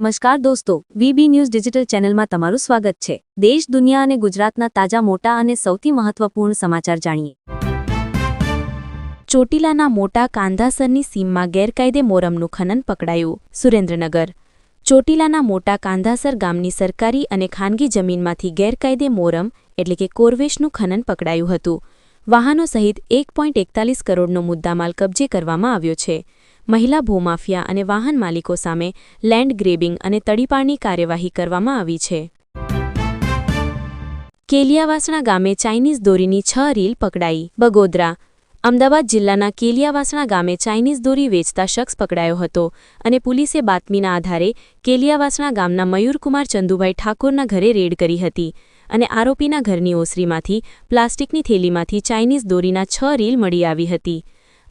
નમસ્કાર દોસ્તો, VB news digital ચેનલમાં તમારું સ્વાગત છે. દેશ, દુનિયા અને ગુજરાતના તાજા, મોટા અને સૌથી મહત્વપૂર્ણ સમાચાર જાણીએ. ચોટીલાના મોટા કાંધાસરની સીમમાં ગેરકાયદે મોરમનું ખનન પકડાયું સુરેન્દ્રનગર. ચોટીલાના મોટા કાંધાસર ગામની સરકારી અને ખાનગી જમીનમાંથી ગેરકાયદે મોરમ, એટલે કે કોરવેશનું ખનન પકડાયું હતું. વાહનો સહિત એક પોઈન્ટ એકતાલીસ કરોડનો મુદ્દામાલ કબજે કરવામાં આવ્યો છે. મહિલા ભૂમાફિયા અને વાહન માલિકો સામે લેન્ડ ગ્રેબિંગ અને તડીપારની કાર્યવાહી કરવામાં આવી છે. કેલિયાવાસણા ગામે ચાઇનીઝ દોરીની છ રીલ પકડાઈ. બગોદરા, અમદાવાદ જિલ્લાના કેલિયાવાસણા ગામે ચાઇનીઝ દોરી વેચતા શખ્સ પકડાયો હતો અને પોલીસે બાતમીના આધારે કેલિયાવાસણા ગામના મયુરકુમાર ચંદુભાઈ ઠાકોરના ઘરે રેડ કરી હતી અને આરોપીના ઘરની ઓસરીમાંથી, પ્લાસ્ટિકની થેલીમાંથી ચાઇનીઝ દોરીના છ રીલ મળી આવી હતી.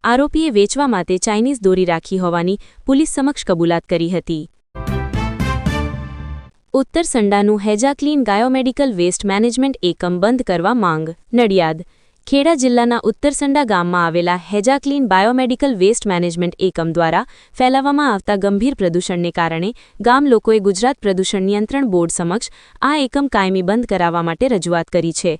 આરોપીએ વેચવા માટે ચાઇનીઝ દોરી રાખી હોવાની પોલીસ સમક્ષ કબૂલાત કરી હતી. ઉત્તર સંડાનું હેજાક્લીન ગાયોમેડિકલ વેસ્ટ મેનેજમેન્ટ એકમ બંધ કરવા માંગ, નડિયાદ. ખેડા જિલ્લાના ઉત્તરસંડા ગામમાં આવેલા હેજાક્લીન બાયોમેડિકલ વેસ્ટ મેનેજમેન્ટ એકમ દ્વારા ફેલાવવામાં આવતા ગંભીર પ્રદૂષણને કારણે ગામ લોકોએ ગુજરાત પ્રદૂષણ નિયંત્રણ બોર્ડ સમક્ષ આ એકમ કાયમી બંધ કરાવવા માટે રજૂઆત કરી છે.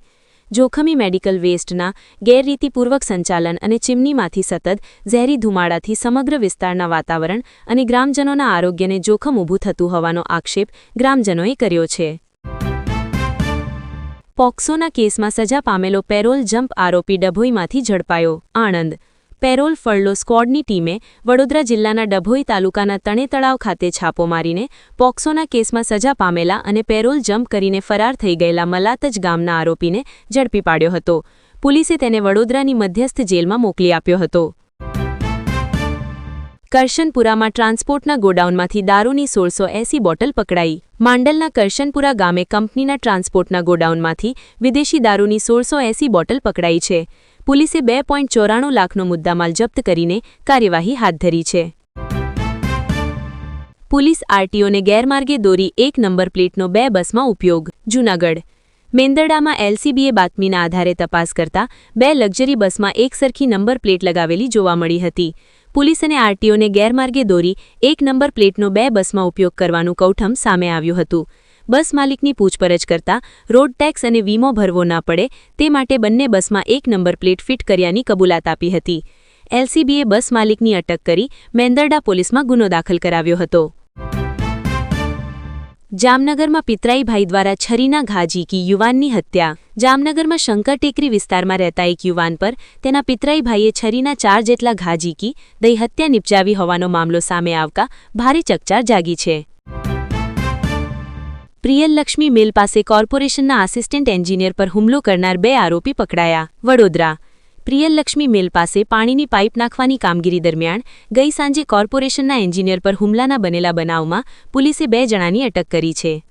જોખમી મેડિકલ વેસ્ટના ગેરરીતિપૂર્વક સંચાલન અને ચીમનીમાંથી સતત ઝેરી ધુમાડાથી સમગ્ર વિસ્તારના વાતાવરણ અને ગ્રામજનોના આરોગ્યને જોખમ ઊભું થતું હોવાનો આક્ષેપ ગ્રામજનોએ કર્યો છે. પોક્સોના કેસમાં સજા પામેલો પેરોલ જમ્પ આરોપી ડભોઈમાંથી ઝડપાયો. આણંદ પેરોલ ફળલો સ્ક્વોડની ટીમે વડોદરા જિલ્લાના ડભોઈ તાલુકાના તણે તળાવ ખાતે છાપો મારીને પોક્સોના કેસમાં સજા પામેલા અને પેરોલ જમ્પ કરીને ફરાર થઈ ગયેલા મલાતજ ગામના આરોપીને ઝડપી પાડ્યો હતો. પોલીસે તેને વડોદરાની મધ્યસ્થ જેલમાં મોકલી આપ્યો હતો. કરશનપુરામાં ટ્રાન્સપોર્ટના ગોડાઉનમાંથી દારૂની સોળસો એસી બોટલ પકડાઈ. માંડલના કરશનપુરા ગામે કંપનીના ટ્રાન્સપોર્ટના ગોડાઉનમાંથી વિદેશી દારૂની સોળસો એસી બોટલ પકડાઈ છે. પોલીસે બે ચોરાણું લાખનો મુદ્દામાલ જપ્ત કરીને કાર્યવાહી હાથ ધરી છે. પોલીસ આરટીઓને ગેરમાર્ગે દોરી એક નંબર પ્લેટનો બે બસમાં ઉપયોગ. જૂનાગઢ. મેંદરડામાં એલસીબીએ બાતમીના આધારે તપાસ કરતા બે લક્ઝરી બસમાં એકસરખી નંબર પ્લેટ લગાવેલી જોવા મળી હતી. પોલીસ અને આરટીઓને ગેરમાર્ગે દોરી એક નંબર પ્લેટનો બે બસમાં ઉપયોગ કરવાનું કૌઠમ સામે આવ્યું હતું. બસ માલિકની પૂછપરછ કરતા રોડ ટેક્સ અને વીમો ભરવો ના પડે તે માટે બંને બસમાં એક નંબર પ્લેટ ફિટ કર્યાની કબૂલાત આપી હતી. એલસીબીએ બસ માલિકની અટક કરી મેંદરડા પોલીસમાં ગુનો દાખલ કરાવ્યો હતો. જામનગરમાં પિતરાઈભાઈ દ્વારા છરીના ઘા ઝીકી યુવાનની હત્યા. જામનગરમાં શંકર ટેકરી વિસ્તારમાં રહેતા એક યુવાન પર તેના પિતરાઈભાઈએ છરીના ચાર જેટલા ઘા ઝીકી દઈ હત્યા નિપજાવી હોવાનો મામલો સામે આવતા ભારે ચકચાર જાગી છે. પ્રિયલક્ષ્મી મિલ પાસે કોર્પોરેશનના આસિસ્ટન્ટ એન્જિનિયર પર હુમલો કરનાર બે આરોપી પકડાયા. વડોદરા. પ્રિયલક્ષ્મી મિલ પાસે પાણીની પાઇપ નાખવાની કામગીરી દરમિયાન ગઈ સાંજે કોર્પોરેશનના એન્જિનિયર પર હુમલાના બનેલા બનાવમાં પોલીસે બે જણાની અટક કરી છે.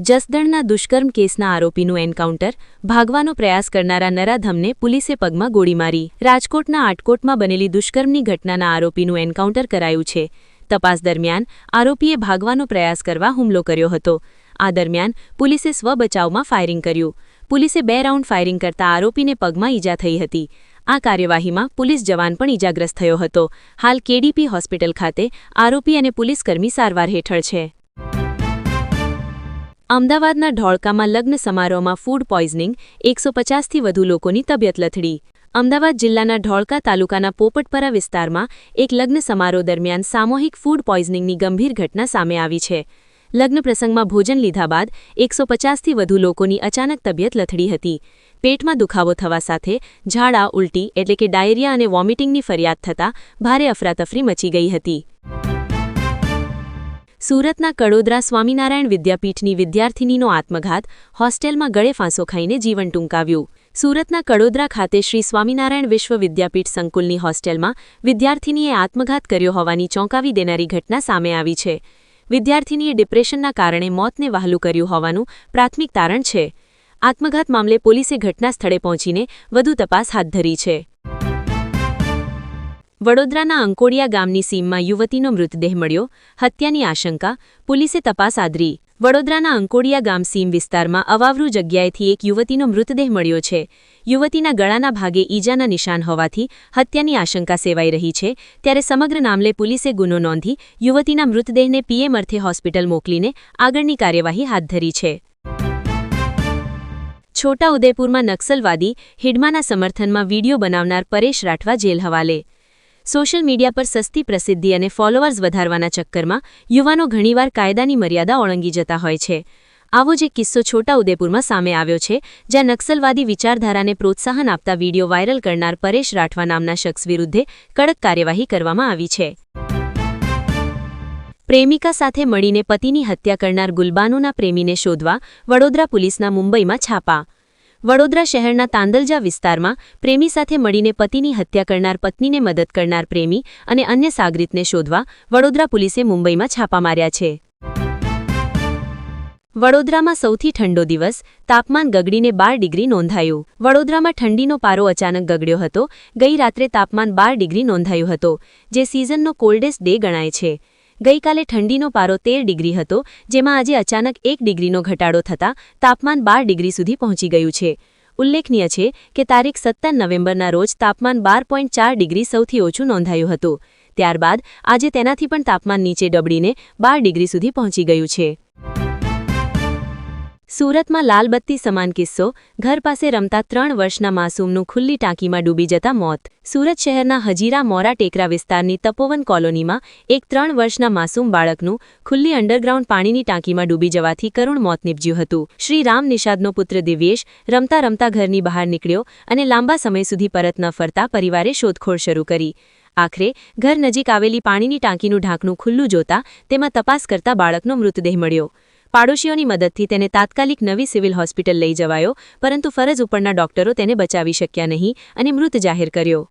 જસદણના દુષ્કર્મ કેસના આરોપીનું એન્કાઉન્ટર ભાગવાનો પ્રયાસ કરનારા નરાધમને પોલીસે પગમાં ગોળી મારી. રાજકોટના આટકોટમાં બનેલી દુષ્કર્મની ઘટનાના આરોપીનું એન્કાઉન્ટર કરાયું છે. તપાસ દરમિયાન આરોપીએ ભાગવાનો પ્રયાસ કરવા હુમલો કર્યો હતો. આ દરમિયાન પોલીસે સ્વબચાવમાં ફાયરિંગ કર્યું. પોલીસે બે રાઉન્ડ ફાયરિંગ કરતા આરોપીને પગમાં ઈજા થઈ હતી. આ કાર્યવાહીમાં પોલીસ જવાન પણ ઈજાગ્રસ્ત થયો હતો. હાલ કેડીપી હોસ્પિટલ ખાતે આરોપી અને પોલીસકર્મી સારવાર હેઠળ છે. અમદાવાદના ઢોળકામાં લગ્ન સમારોહમાં ફૂડ પોઈઝનિંગ, એકસો પચાસથી વધુ લોકોની તબિયત લથડી. અમદાવાદ જિલ્લાના ઢોળકા તાલુકાના પોપટપરા વિસ્તારમાં એક લગ્ન સમારોહ દરમિયાન સામૂહિક ફૂડ પોઈઝનિંગની ગંભીર ઘટના સામે આવી છે. લગ્ન પ્રસંગમાં ભોજન લીધા બાદ એકસો પચાસથી વધુ લોકોની અચાનક તબિયત લથડી હતી. પેટમાં દુખાવો થવા સાથે ઝાડા, ઉલટી એટલે કે ડાયરિયા અને વોમિટિંગની ફરિયાદ થતાં ભારે અફરાતફરી મચી ગઈ હતી. સુરતના કડોદરા સ્વામિનારાયણ વિદ્યાપીઠની વિદ્યાર્થિનીનો આત્મઘાત, હોસ્ટેલમાં ગળે ફાંસો ખાઈને જીવન ટૂંકાવ્યું. સુરતના કડોદરા ખાતે શ્રી સ્વામિનારાયણ વિશ્વ વિદ્યાપીઠ સંકુલની હોસ્ટેલમાં વિદ્યાર્થિનીએ આત્મઘાત કર્યો હોવાની ચોંકાવી દેનારી ઘટના સામે આવી છે. વિદ્યાર્થિનીએ ડિપ્રેશનના કારણે મોતને વહાલું કર્યું હોવાનું પ્રાથમિક તારણ છે. આત્મઘાત મામલે પોલીસે ઘટના સ્થળે પહોંચીને વધુ તપાસ હાથ ધરી છે. વડોદરાના અંકોડિયા ગામની સીમમાં યુવતીનો મૃતદેહ મળ્યો. હત્યાની આશંકા, પોલીસે તપાસ આદરી. વડોદરાના અંકોડિયા ગામ સીમ વિસ્તારમાં અવાવરુ જગ્યાએથી એક યુવતીનો મૃતદેહ મળ્યો છે. યુવતીના ગળાના ભાગે ઈજાના નિશાન હોવાથી હત્યાની આશંકા સેવાઈ રહી છે. ત્યારે સમગ્ર નામલે પોલીસે ગુનો નોંધી યુવતીના મૃતદેહને પીએમ અર્થે હોસ્પિટલ મોકલીને આગળની કાર્યવાહી હાથ ધરી છે. છોટા ઉદેપુરમાં નક્સલવાદી હિડમાના સમર્થનમાં વીડિયો બનાવનાર પરેશ રાઠવા જેલ હવાલે. સોશિયલ મીડિયા પર સસ્તી પ્રસિદ્ધિ અને ફોલોઅર્સ વધારવાના ચક્કરમાં યુવાનો ઘણીવાર કાયદાની મર્યાદા ઓળંગી જતા હોય છે. આવો જ એક કિસ્સો છોટા ઉદેપુરમાં સામે આવ્યો છે, જ્યાં નક્સલવાદી વિચારધારાને પ્રોત્સાહન આપતા વીડિયો વાયરલ કરનાર પરેશ રાઠવા નામના શખ્સ વિરુદ્ધે કડક કાર્યવાહી કરવામાં આવી છે. પ્રેમિકા સાથે મળીને પતિની હત્યા કરનાર ગુલબાનુના પ્રેમીને શોધવા વડોદરા પોલીસના મુંબઈમાં છાપા વડોદરા શહેરના તાંદલજા વિસ્તારમાં પ્રેમી સાથે મળીને પતિની હત્યા કરનાર પત્નીને મદદ કરનાર પ્રેમી અને અન્ય સાગરીતને શોધવા વડોદરા પોલીસે મુંબઈમાં છાપા માર્યા છે. વડોદરામાં સૌથી ઠંડો દિવસ, તાપમાન ગગડીને બાર ડિગ્રી નોંધાયું. વડોદરામાં ઠંડીનો પારો અચાનક ગગડ્યો હતો. ગઈ રાત્રે તાપમાન બાર ડિગ્રી નોંધાયું હતો, જે સિઝનનો કોલ્ડેસ્ટ ડે ગણાય છે. ગઈકાલે ઠંડીનો પારો તેર ડિગ્રી હતો, જેમાં આજે અચાનક એક ડિગ્રીનો ઘટાડો થતાં તાપમાન બાર ડિગ્રી સુધી પહોંચી ગયું છે. ઉલ્લેખનીય છે કે તારીખ સત્તર નવેમ્બરના રોજ તાપમાન બાર ડિગ્રી સૌથી ઓછું નોંધાયું હતું. ત્યારબાદ આજે તેનાથી પણ તાપમાન નીચે ડબડીને બાર ડિગ્રી સુધી પહોંચી ગયું છે. સુરતમાં લાલબત્તી સમાન કિસ્સો, ઘર પાસે રમતા ત્રણ વર્ષના માસૂમનું ખુલ્લી ટાંકીમાં ડૂબી જતા મોત. સુરત શહેરના હજીરા મોરા ટેકરા વિસ્તારની તપોવન કોલોનીમાં એક ત્રણ વર્ષના માસૂમ બાળકનું ખુલ્લી અંડરગ્રાઉન્ડ પાણીની ટાંકીમાં ડૂબી જવાથી કરુણ મોત નીપજ્યું હતું. શ્રી રામ નિષાદનો પુત્ર દિવ્યેશ રમતા રમતા ઘરની બહાર નીકળ્યો અને લાંબા સમય સુધી પરત ન ફરતા પરિવારે શોધખોળ શરૂ કરી. આખરે, ઘર નજીક આવેલી પાણીની ટાંકીનું ઢાંકણું ખુલ્લું જોતા તેમાં તપાસ કરતા બાળકનો મૃતદેહ મળ્યો. પાડોશીઓની મદદથી તેને તાત્કાલિક નવી સિવિલ હોસ્પિટલ લઈ જવાયો, પરંતુ ફરજ ઉપરના ડોક્ટરો તેને બચાવી શક્યા નહીં અને મૃત જાહેર કર્યો.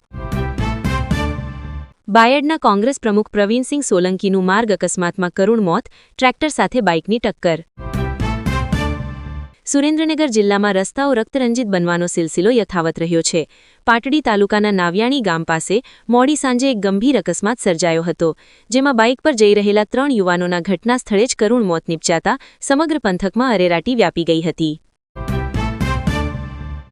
બાયડના કોંગ્રેસ પ્રમુખ પ્રવીણસિંહ સોલંકીનું માર્ગ અકસ્માતમાં કરુણ મોત, ટ્રેક્ટર સાથે બાઇકની ટક્કર. સુરેન્દ્રનગર જિલ્લામાં રસ્તાઓ રક્તરંજિત બનવાનો સિલસિલો યથાવત રહ્યો છે. પાટડી તાલુકાના નાવ્યાણી ગામ પાસે મોડી સાંજે એક ગંભીર અકસ્માત સર્જાયો હતો, જેમાં બાઇક પર જઈ રહેલા ત્રણ યુવાનોના ઘટના સ્થળે જ કરુણ મોત નીપજાતા સમગ્ર પંથકમાં અરેરાટી વ્યાપી ગઈ હતી.